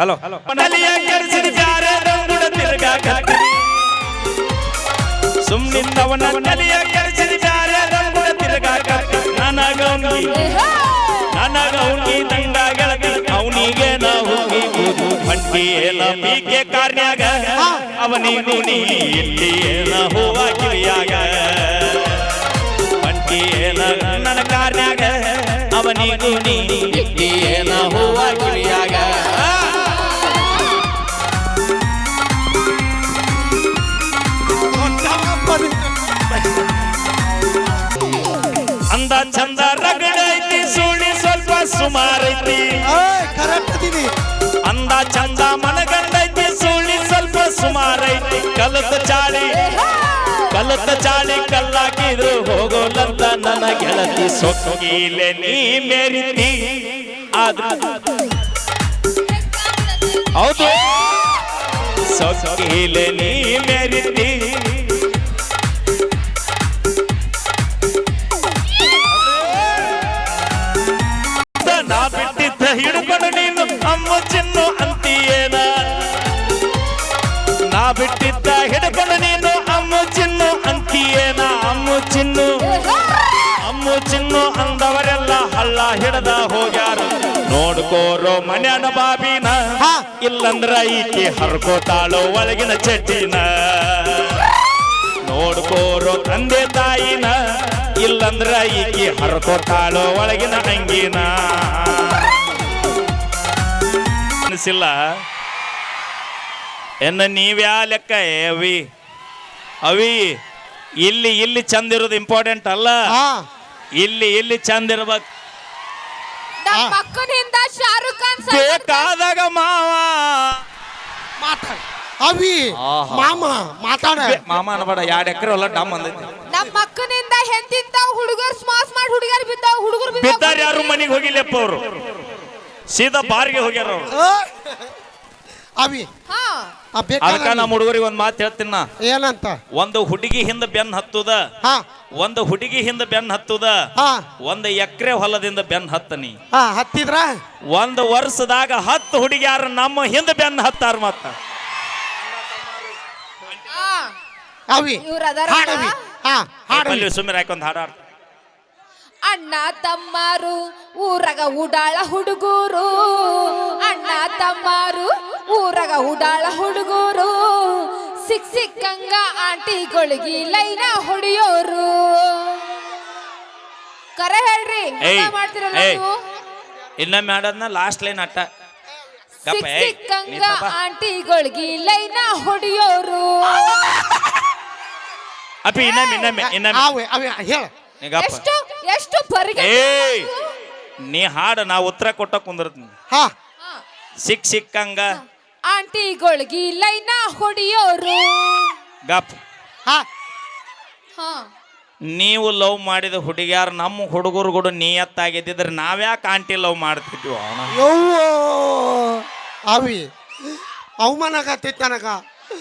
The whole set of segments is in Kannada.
ಹಲೋ. ಬ್ಯಾರೆ ರಂಗುಡ ಸುಮ್ನಿಂದವನ ತಲೆಯ ಕೆರಸಿನ ಬ್ಯಾರೆ ರಂಗುಡ ತಿರುಗಾಕತ್ತೀನಿ ನನಗೌನಿ ನನಗೌನಿ ದಂಡ ಗೆಳತಿ. ಅವನಿಗೆ ನಾವು ಬಂಟಿ ಏನ ಪೀಕೆ ಕಾರ್ನ್ಯಾಗ. ಅವನಿಗೂ ನೀ ಇಲ್ಲಿ ಏನ ಹೋವ ಕಿವಿಯಾಗ. ಏನ ನನ್ನ ಕಾರ್ನ್ಯಾಗ. ಅವನಿಗೂ ನೀ ಚಂದ ರಗಡ ಐತಿ ಸುಳಿ ಸ್ವಲ್ಪ ಸುಮಾರೈತಿ ಕರೆಕ್ಟ್ ಅಂದ ಚಂದ ಮನಗಂಡೈತಿ ಸುಳಿ ಸ್ವಲ್ಪ ಸುಮಾರೈತಿ. ಐತಿ ಕಲತ ಚಾಳಿ ಕಲತ ಚಾಳಿ ಕಲ್ಲಾಕಿದ್ರು ಹೋಗೋಲಂತ ನನ್ನ ಗೆಳತಿ ಸೊಕ್ಕೀಲೆ ನೀ ಮೇರಿತಿ. ಆದ್ರೂ ಹೌದು. ಸೊಕ್ಕೀಲೆ ನೀ ಮೇರಿತಿ. ಹಿಡ್ಕೊಂಡು ನೀನು ಅಮ್ಮ ಚಿನ್ನು ಅಂತೀಯೇನ ನಾ ಬಿಟ್ಟಿದ್ದ ಹಿಡ್ಕೊಂಡು ನೀನು ಅಮ್ಮ ಚಿನ್ನು ಅಂತೀಯೇನ ಅಮ್ಮ ಚಿನ್ನು ಅಮ್ಮ ಚಿನ್ನು ಅಂದವರೆಲ್ಲ ಹಳ್ಳ ಹಿಡ್ದ ಹೋಗ್ಯಾರ. ನೋಡ್ಕೋರೋ ಮನ್ಯಾನ ಬಾಬಿನ. ಇಲ್ಲಂದ್ರ ಈಕೆ ಹರ್ಕೋತಾಳೋ ಒಳಗಿನ ಚಟ್ಟಿನ ನೋಡ್ಕೋರೋ ತಂದೆ ತಾಯಿನ ಇಲ್ಲಂದ್ರ ಈಕಿ ಹರ್ಕೋತಾಳೋ ಒಳಗಿನ ಅಂಗಿನ. ಅನಿಸಿಲ್ಲ. ಎನ್ನ ನೀವ್ಯಾ ಲೆಕ್ಕ? ಏ ಅವಿ. ಅವಿ ಇಲ್ಲಿ ಇಲ್ಲಿ ಚಂದ ಇರೋದು ಇಂಪಾರ್ಟೆಂಟ್ ಅಲ್ಲ. ಹಾ. ಇಲ್ಲಿ ಇಲ್ಲಿ ಚಂದ ಇರ್ಬೇಕು. ಶಾರುಖ್ ಖಾನ್ ಬೇಕಾದಾಗ ಮಾವ. ಮಾತಾಡ. ಅವಿ. ಮಾಮ ಮಾತಾಡ. ಮಾಮ ಅನ್ಬೇಡ ಎರಡು ಎಕರೆ ಹೊಲ ಡಮ್ ಅಂದೈತಿ ನಮ್ಮ ಮಕ್ಕನಿಂದ ಹೆಂತಿಂತಾವ್ ಹುಡುಗರು ಸ್ಮಾಸ್ ಮಾಡಿ ಹುಡುಗರು ಬಿದ್ದಾವ ಹುಡುಗರು ಬಿದ್ದಾರ ಯಾರು ಮನೆಗೆ ಹೋಗಿಲ್ಲಪ್ಪ ಅವರು? ಸೀದಾ ಬಾರಿಗೆ ಹೋಗ್ಯಾರ ಅವ್ರು. ಆ, ಅವಿ ಹಾ. ಆ ಬೇಕಾದ ಅದಕ್ಕ ನಮ್ಮ ಹುಡುಗರಿಗೆ ಒಂದು ಮಾತು ಹೇಳ್ತೀನಿ ನಾ. ಏನಂತ? ಒಂದು ಹುಡುಗಿ ಹಿಂದ ಬೆನ್ ಹತ್ತುದ ಹಾ. ಒಂದು ಹುಡುಗಿ ಹಿಂದ ಬೆನ್ ಹತ್ತುದ ಹಾ. ಒಂದು ಎಕರೆ ಹೊಲದಿಂದ ಬೆನ್ ಹತ್ತನಿ. ಹಾ ಹತ್ತಿದ್ರ? ಒಂದು ವರ್ಷದಾಗ ಹತ್ತು ಹುಡುಗಿಯಾರ ನಮ್ಮ ಹಿಂದ ಬೆನ್ ಹತ್ತಾರ ಮತ್ತ. ಹಾ. ಅವಿ ಇವ್ರ್ ಅದಾರ ಹಾಡವಿ ಹಾ ಹಾಡವಿ ಸುಮ್ಮನೆ ಹಾಕೊಂಡ್ ಹಾಡಾಡ್ತ? ಅಣ್ಣ ತಮ್ಮಾರು ಊರಗ ಉಡಾಳ ಹುಡುಗೂರು. ಅಣ್ಣ ತಮ್ಮಾರು ಊರಗ ಉಡಾಳ ಹುಡುಗರು. ಸಿಕ್ ಸಿಕ್ಕಂಗ ಆಂಟಿಗಳಿಗೆ ಲೈನ ಹೊಡಿಯೋರು. ಕರೆ ಹೇಳ್ರಿ ಏಯ್, ಮಾಡ್ತಿರಲ್ಲ ಏಯ್. ನೀವು? ಇನ್ನೊಮ್ಮೆ ಆಡೋದ್ನ ಲಾಸ್ಟ್ ಲೈನ್ ಅಟ್ಟ. ಗಪ್ಪ ಸಿಕ್ ಏಯ್, ನೀ ಸಿಕ್ಕಂಗ ತಪ್ಪ. ಆಂಟಿಗಳಿಗೆ ಲೈನ ಹೊಡಿಯೋರು. ಅಪ್ಪಿ ಇನ್ನೊಮ್ಮೆ ಇನ್ನೊಮ್ಮೆ ಇನ್ನೊಮ್ಮೆ. ಅವಿ ಅವಿ ಹೇಳ. ನೀ ಗಪ್ಪ. ಎಷ್ಟು? ಎಷ್ಟು ಪರಿಗೆ ಏಯ್! ನೀ ಹಾಡು ನಾ ಉತ್ತರ ಕೊಟ್ಟ ಕುಂದಿರ್ತೀನಿ. ಹಾ. ಸಿಕ್ ಸಿಕ್ಕಂಗ. ಆಂಟಿಗಳಿಗೆ ಲೈನ ಹೊಡಿಯೋರು. ಗಪ್. ಹಾ. ಹಾ. ನೀವು ಲವ್ ಮಾಡಿದ ಹುಡುಗಿಯಾರ ನಮ್ಮ ಹುಡುಗರು ಕೂಡ ನಿಯತ್ತಾಗಿದ್ದಿದ್ರೆ ನಾವ್ಯಾಕೆ ಆಂಟಿ ಲವ್ ಮಾಡ್ತಿದ್ವಿ ಅವನ? ಯವ್ವೋ! ಅವಿ ಅವಮಾನ ಆಗತ್ತೈತಿ ನನಗ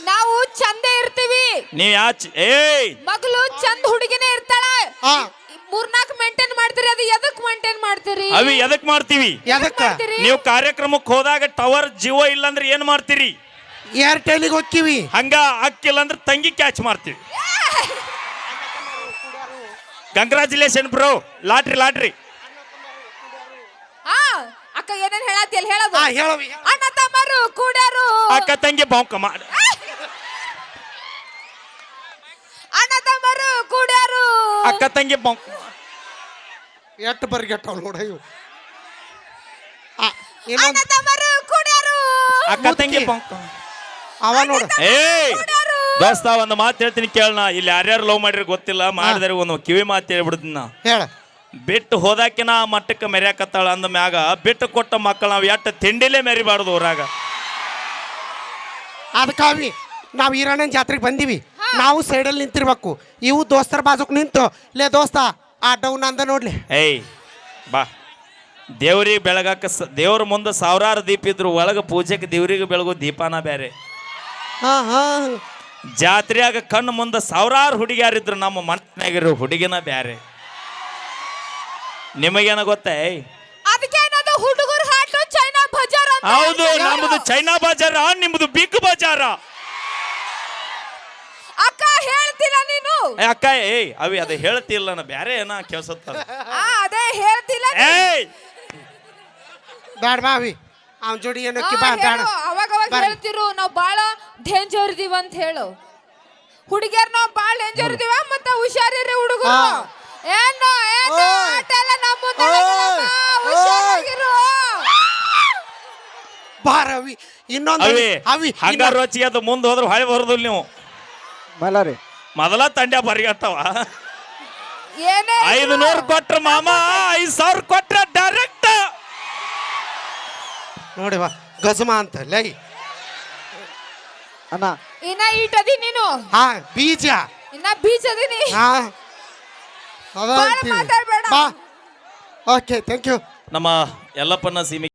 ನಾವು ಚಂದ ಇರ್ತೀವಿ. ನೀವ್ ಯಾಚ್ ಏಯ್! ಮಗಳು ಚಂದ ಹುಡುಗಿನೇ ಇರ್ತಾಳ. ಹಾ. ಮೂರ್ನಾಲ್ಕು ಮೇಂಟೈನ್ ಮಾಡ್ತೀರಿ ಅದು ಎದಕ್ ಮೇಂಟೈನ್ ಮಾಡ್ತೀರಿ? ಅವಿ ಎದಕ್ ಮಾಡ್ತೀವಿ? ಎದಕ್ಕ? ನೀವು ಕಾರ್ಯಕ್ರಮಕ್ಕೆ ಹೋದಾಗ ಟವರ್ ಜಿಯೋ ಇಲ್ಲಂದ್ರೆ ಏನ್ ಮಾಡ್ತೀರಿ? ಏರ್ಟೆಲಿಗೆ ಹೋಗ್ತೀವಿ. ಹಂಗ ಅಕ್ಕಿಲ್ಲ ಅಂದ್ರೆ ತಂಗಿ ಕ್ಯಾಚ್ ಮಾಡ್ತೀವಿ. Congratulation bro lottery lottery. ಆ ಅಕ್ಕ ಏನೇನ್ ಹೇಳತ್ತಿ ಅಲ್ಲಿ ಹೇಳೋದು? ಹಾ ಹೇಳವಿ ಅಣ್ಣ ತಮ್ಮರು ಕೂಡ್ಯಾರು? ಅಕ್ಕ ತಂಗಿ ಬಾಂಕ ಮಾಡಿ ಅಣ್ಣ ತಮ್ಮರು ಕೂಡ್ಯಾರು? ಅಕ್ಕ ತಂಗಿ ಬಾಂಕ್ ಎಷ್ಟು ಬರ್ಗೆಟ್ಟವ್ ನೋಡ ಇವು ಆ, ಇನ್ನೊಂದ್ ಅಕ್ಕ ತಂಗಿ ಅವ ನೋಡ. ಏಯ್! ದೋಸ್ತ ಒಂದು ಮಾತು ಹೇಳ್ತೀನಿ ಕೇಳಣ ಇಲ್ಲಿ ಯಾರ್ಯಾರು ಲವ್ ಮಾಡಿರಿ ಗೊತ್ತಿಲ್ಲ ಮಾಡಿದ್ರೆ ಒಂದು ಕಿವಿ ಮಾತು ಹೇಳ್ಬಿಡ್ತೀನಿ ನಾ. ಹೇಳ. ಬಿಟ್ಟು ಹೋದಾಕಿನ ಆ ಮಟ್ಟಕ್ಕೆ ಮೆರ್ಯಾಕತ್ತಾಳ ಅಂದ ಮ್ಯಾಗ ಬಿಟ್ಟು ಕೊಟ್ಟ ಮಕ್ಕಳು ನಾವು ಎಟ್ಟ ತಿಂಡಿಲೇ ಮೆರಿಬಾರ್ದು ಊರಾಗ. ಅದಕ್ಕಾಗಿ ಅವಿ ನಾವು ಈರಣ್ಣನ ಜಾತ್ರೆಗೆ ಬಂದೀವಿ. ನಾವು ಸೈಡಲ್ಲಿ ನಿಂತಿರ್ಬೇಕು. ಇವು ದೋಸ್ತರ ಬಾಜುಕ್ ನಿಂತು ಲೇ ದೋಸ್ತ ಆ ಡೌನ್ ಅಂದ ನೋಡ್ಲಿ. ಏಯ್ ಬಾ. ದೇವ್ರಿಗೆ ಬೆಳಗಕ್ಕೆ ಸ ದೇವ್ರ ಮುಂದೆ ಸಾವಿರಾರು ದೀಪ ಇದ್ರು ಒಳಗೆ ಪೂಜೆಗೆ ದೇವ್ರಿಗೆ ಬೆಳಗೋ ದೀಪಾನ ಬೇರೆ ಹಾ ಹಾ. ಜಾತ್ರೆಯಾಗ ಕಣ್ಣು ಮುಂದೆ ಸಾವಿರಾರು ಹುಡುಗಿಯಾರಿದ್ರು ನಮ್ಮ ಮನಸ್ಸಿನಾಗಿರೋ ಹುಡುಗಿನ ಬೇರೆ ನಿಮಗೇನ ಗೊತ್ತೇ? ಅದಕ್ಕೆ ಏನದು? ಹುಡುಗರು ಹಾಟು ಚೈನಾ ಬಜಾರ್ ಅಂತ ಹೌದು ನಮ್ಮದು ನಮ್ದು ಚೈನಾ ಬಜಾರ ನಿಮ್ದು ಬಿಗ್ ಬಜಾರ ಹೇಳ್ತಿಲ್ಲ ನೀನು ಏ ಅಕ್ಕ ಏಯ್ ಅವಿ ಅದ ಹೇಳ್ತಿಲ್ಲ ನಾ ಬ್ಯಾರೆ ಏನ ಕೇಳ್ಸತ್ತ ಆ ಅದೇ ಹೇಳ್ತಿಲ್ಲ. ಏಯ್ ಬ್ಯಾಡ ಬಾವಿ ಅವ್ನ ಜೋಡಿ ಆ, ಏನಕ್ಕೆ ಬೇಡ ಹೇಳು, ಅವಾಗ ಅವಾಗ ಬರ್ರಿ. ಹೇಳ್ತಿರು ನಾವ್ ಬಾಳ ಡೇಂಜರ್ ಇದೀವ ಅಂತ ಹೇಳು ಹುಡುಗಿಯರ್ ನಾವ್ ಬಾಳ ಡೇಂಜರ್ ಇದೀವ ಮತ್ತ ಹುಷಾರಿರಿ ಹುಡುಗರು ಹಾ. ಏನು ಏನು ಓಯ್. ಆಟ ಎಲ್ಲ ನಮ್ಮ ಮುಂದೆ ಓಯ್. ನಡೆಯಲ್ಲಮ್ಮ, ಹುಷಾರಾಗಿರು ಬಾರ ಇನ್ನೊಂದು ಅವಿ ಅವಿ ಹಂಗ ರುಚಿ ಅದು ಮುಂದೆ ಹೋದ್ರೆ ಹೊಳೆ ಬರೋದಿಲ್ಲ ನೀವು ಮೈಲಾರಿ. ಮೊದಲ ತಂಡ್ಯ ಬರಿಗತ್ತವ ಏನೇ ಐದು ನೂರು ಕೊಟ್ರ ಮಾಮ ಐದು ಸಾವಿರ ಕೊಟ್ರ ಡೈರೆಕ್ಟ್ ನೋಡಿ ಬಾ ಗಜಮ ಅಂತ ಲೈ. ಅಣ್ಣ. ಇನ್ನ ಇಟ್ಟದಿ ನೀನು. ಹಾ ಬೀಜ. ಇನ್ನ ಬೀಚ್ ಅದೀನಿ. ಹಾ. ಅದ ಬಾಳ ಅಂತೀವಿ. ಮಾತಾಡ್ಬೇಡ. ಬಾ. ಓಕೆ ಥ್ಯಾಂಕ್ ಯು ನಮ್ಮ ಯಲ್ಲಪ್ಪನ ಸೀಮೆ